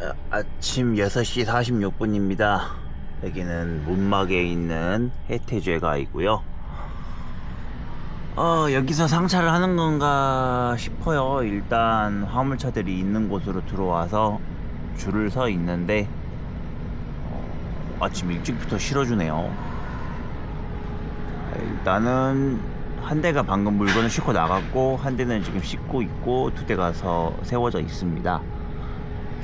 어, 아침 6시 46분입니다. 여기는 문막에 있는 해태죄가이고요. 어, 여기서 상차를 하는 건가 싶어요. 일단 화물차들이 있는 곳으로 들어와서 줄을 서 있는데 어, 아침 일찍부터 실어주네요. 자, 일단은 한 대가 방금 물건을 싣고 나갔고 한 대는 지금 싣고 있고 두 대가 서 세워져 있습니다.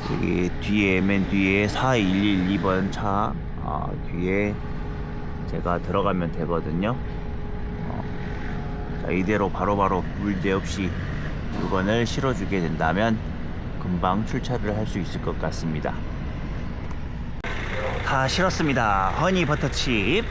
여기 뒤에 맨 뒤에 4112번 차 아, 뒤에 제가 들어가면 되거든요. 어, 자, 이대로 바로바로 문제 없이 물건을 실어주게 된다면 금방 출차를 할 수 있을 것 같습니다. 다 실었습니다. 허니 버터칩.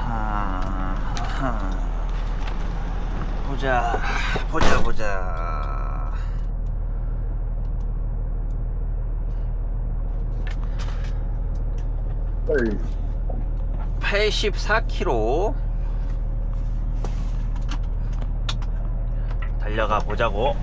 아하하하하. 보자, 보자, 보자. 빨리 84km 달려가 보자고.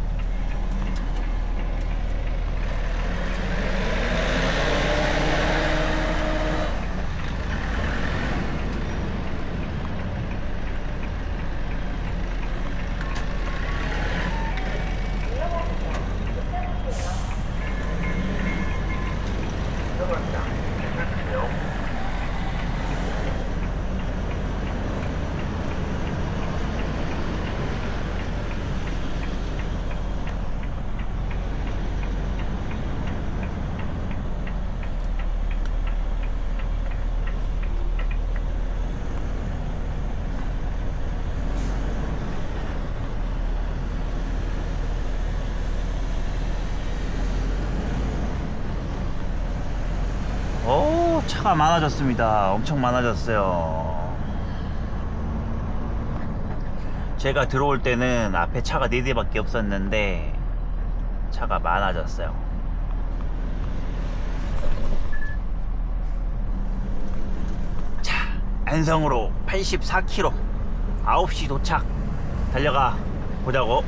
오, 차가 많아졌습니다. 엄청 많아졌어요. 제가 들어올 때는 앞에 차가 4대밖에 없었는데 차가 많아졌어요. 자, 안성으로 84km 9시 도착 달려가 보자고.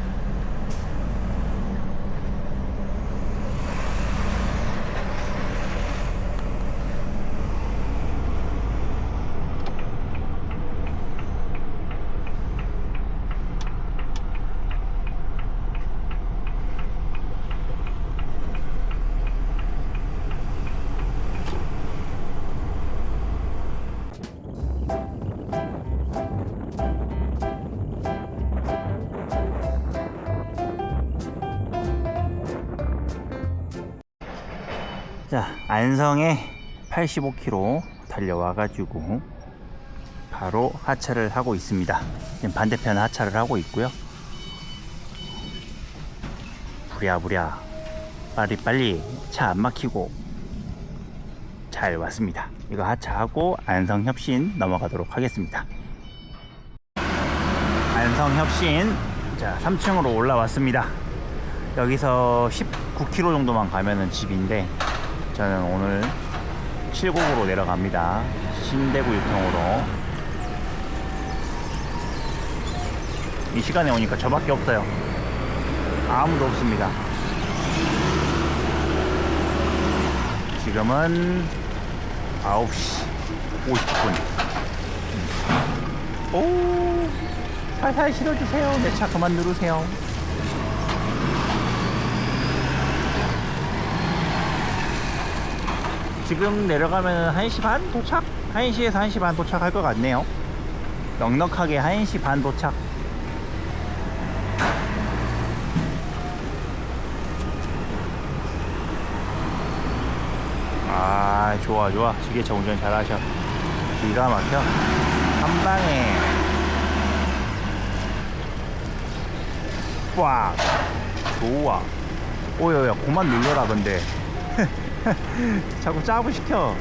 안성에 85km 달려와 가지고 바로 하차를 하고 있습니다. 지금 반대편 하차를 하고 있고요. 부랴부랴 빨리빨리 차 안 막히고 잘 왔습니다. 이거 하차하고 안성협신 넘어가도록 하겠습니다. 안성협신 자 3층으로 올라왔습니다. 여기서 19km 정도만 가면은 집인데 저는 오늘 7곡으로 내려갑니다. 신대구 유통으로. 이 시간에 오니까 저밖에 없어요. 아무도 없습니다. 지금은 9시 50분. 오, 살살 실어주세요. 내 차 그만 누르세요. 지금 내려가면 1시 반 도착? 1시에서 1시 반 도착할 것 같네요. 넉넉하게 1시 반 도착. 아, 좋아, 좋아. 지게차 운전 잘하셔. 기가 막혀. 한 방에. 꽉. 좋아. 오야야, 그만 눌러라, 근데. 자꾸 짜부 시켜.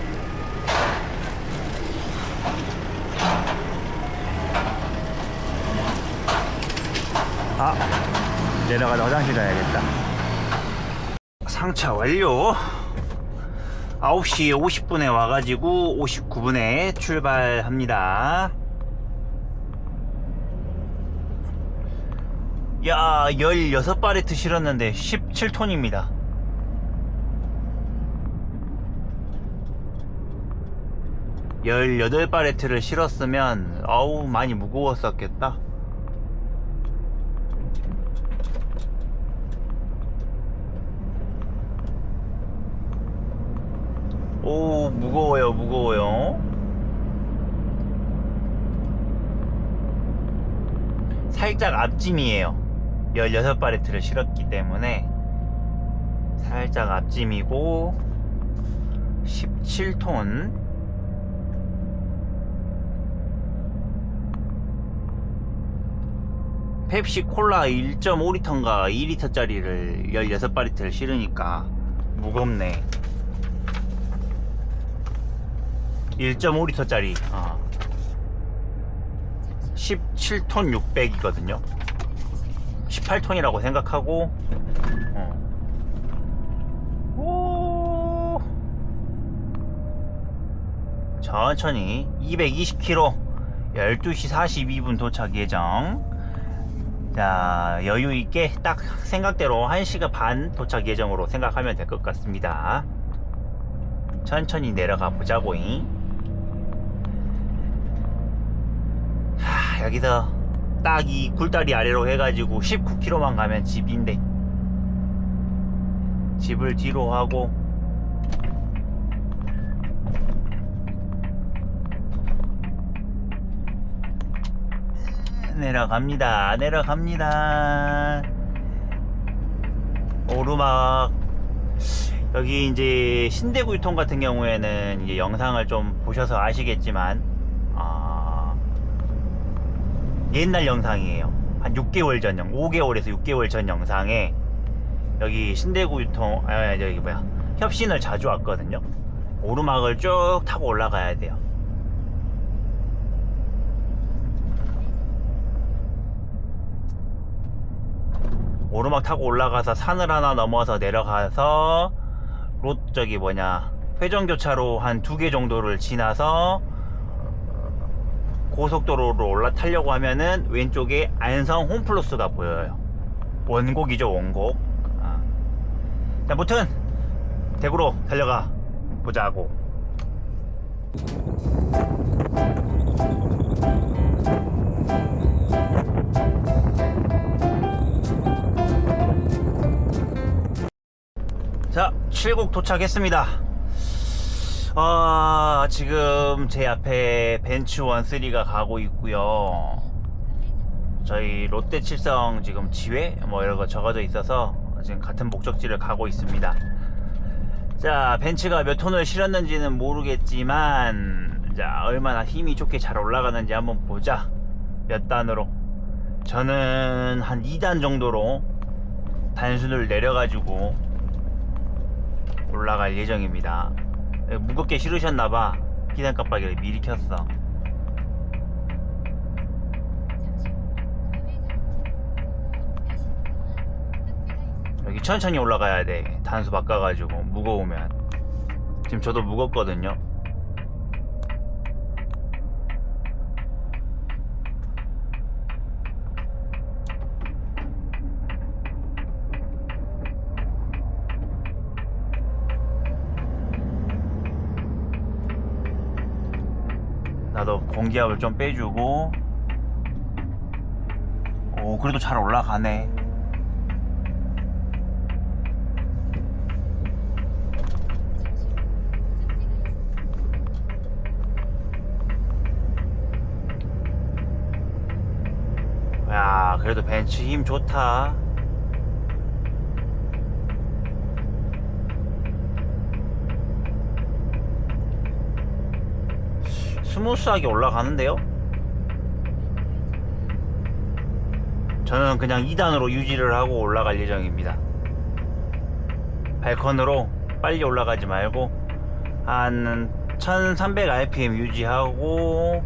아, 내려가다 화장실 가야겠다. 상차 완료. 9시 50분에 와가지고 59분에 출발합니다. 야, 16바레트 실었는데 17톤입니다. 열여덟 바레트를 실었으면 어우 많이 무거웠었겠다. 오 무거워요 무거워요. 살짝 앞짐이에요. 16바레트를 실었기 때문에. 살짝 앞짐이고 17톤 펩시 콜라 1.5리터인가 2리터짜리를 16바리트를 실으니까 무겁네 1.5리터짜리 어. 17톤 600이거든요 18톤이라고 생각하고 어. 오. 천천히 220km 12시 42분 도착 예정 자 여유 있게 딱 생각대로 1시간 반 도착 예정으로 생각하면 될 것 같습니다. 천천히 내려가 보자고잉. 하, 여기서 딱 이 굴다리 아래로 해가지고 19km만 가면 집인데. 집을 뒤로 하고 내려갑니다. 내려갑니다. 오르막 여기 이제 신대구 유통 같은 경우에는 이제 영상을 좀 보셔서 아시겠지만 아, 옛날 영상이에요. 한 6개월 전 영, 5개월에서 6개월 전 영상에 여기 신대구 유통 아 여기 뭐야 협신을 자주 왔거든요. 오르막을 쭉 타고 올라가야 돼요. 오르막 타고 올라가서 산을 하나 넘어서 내려가서 로 저기 뭐냐 회전교차로 한 두 개 정도를 지나서 고속도로로 올라타려고 하면은 왼쪽에 안성 홈플러스가 보여요. 원곡이죠 원곡. 아. 자 무튼 대구로 달려가 보자고 자, 칠곡 도착했습니다. 아, 지금 제 앞에 벤츠 원 3가 가고 있고요. 저희 롯데 칠성 지금 지회 뭐 이런 거 적어져 있어서 지금 같은 목적지를 가고 있습니다. 자, 벤츠가 몇 톤을 실었는지는 모르겠지만 자, 얼마나 힘이 좋게 잘 올라가는지 한번 보자. 몇 단으로. 저는 한 2단 정도로 단순을 내려가지고 올라갈 예정입니다. 무겁게 실으셨나봐. 기상 깜빡이를 미리 켰어. 여기 천천히 올라가야 돼. 단수 바꿔가지고 무거우면. 지금 저도 무겁거든요. 나도 공기압을 좀 빼주고. 오 그래도 잘 올라가네. 야 그래도 벤츠 힘 좋다 스무스하게 올라가는데요? 저는 그냥 2단으로 유지를 하고 올라갈 예정입니다. 발컨으로 빨리 올라가지 말고 한 1300rpm 유지하고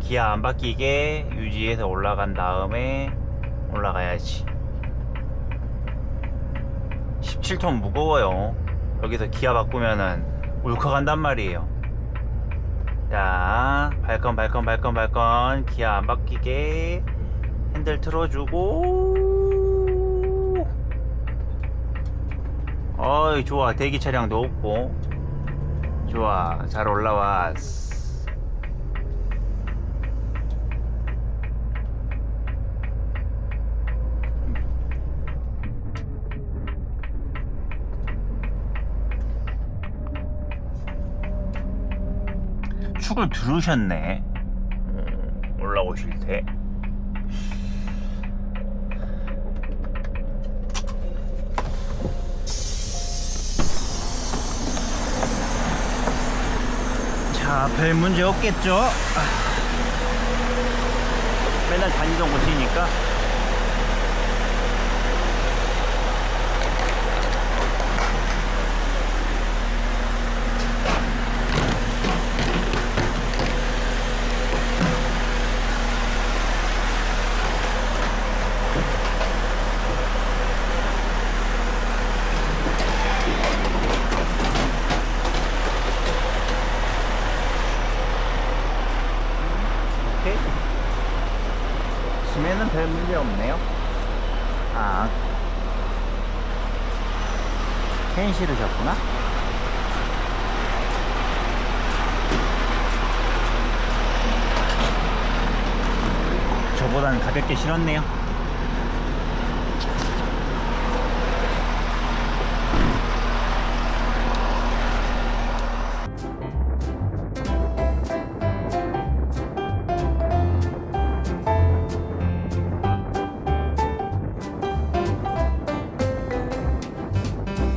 기아 안 바뀌게 유지해서 올라간 다음에 올라가야지. 17톤 무거워요. 여기서 기아 바꾸면은 울컥한단 말이에요. 자, 발건, 발건, 발건, 발건. 기아 안 바뀌게. 핸들 틀어주고. 어이, 좋아. 대기 차량도 없고. 좋아. 잘 올라왔어. 축을 들으셨네. 음, 올라오실 때. 자, 별 문제 없겠죠? 아. 맨날 다니던 곳이니까. 오케이. 심에는 별 문제 없네요. 아. 펜 실으셨구나? 저보다는 가볍게 실었네요.